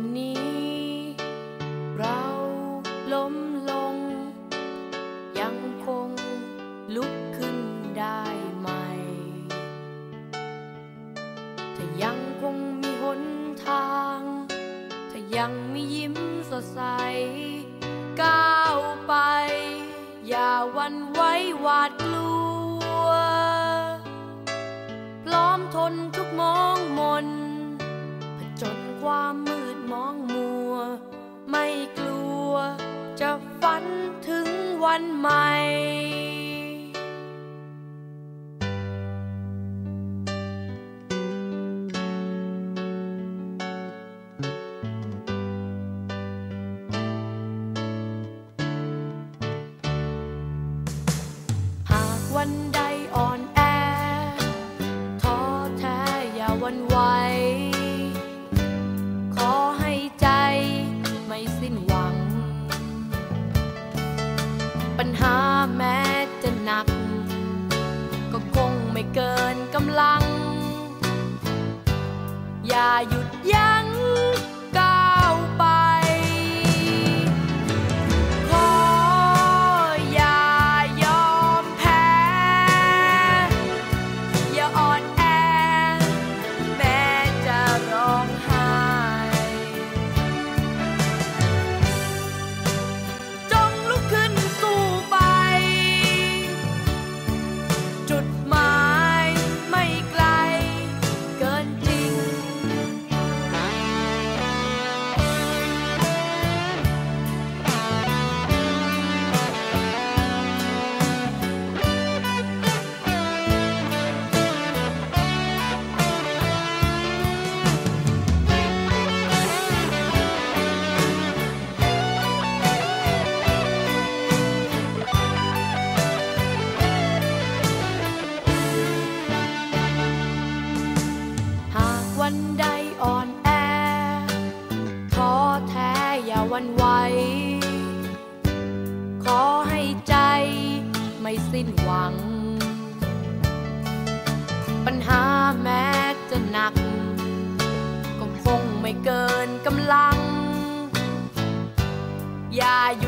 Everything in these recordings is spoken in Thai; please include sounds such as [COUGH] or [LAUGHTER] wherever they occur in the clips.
วันนี้ เราล้มลง ยังคงลุกขึ้นได้ใหม่ ถ้ายังคงมีหนทาง ถ้ายังมียิ้มสดใส ก้าวไป อย่าวันไว้หวาดกลัว พร้อมทนทุกมองมน ความมืดมองมัว ไม่กลัว จะฝันถึงวันใหม่หากวันใดอ่อนแอท้อแท้อย่าวันไหว เกินกำลัง อย่าหยุดยั้ง วันใดอ่อนแอท้อแท้อย่าวันไหว ขอให้ใจไม่สิ้นหวัง ปัญหาแม้จะหนัก ก็คงไม่เกินกำลัง อย่าหยุด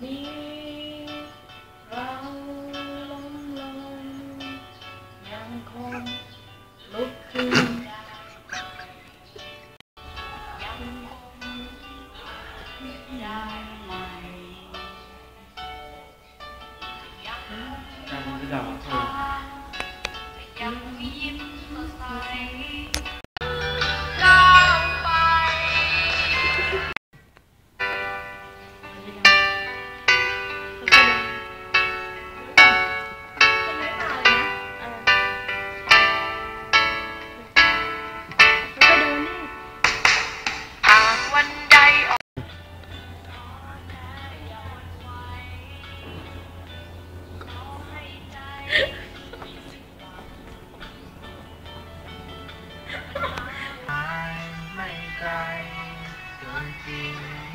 me [LAUGHS] 爱没改，真的。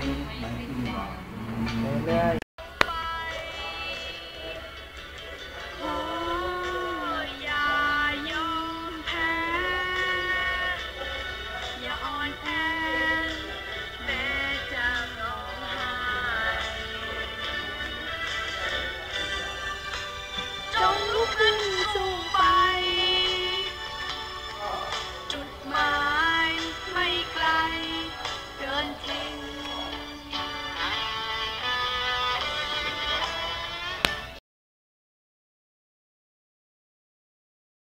trong lúc anh rồi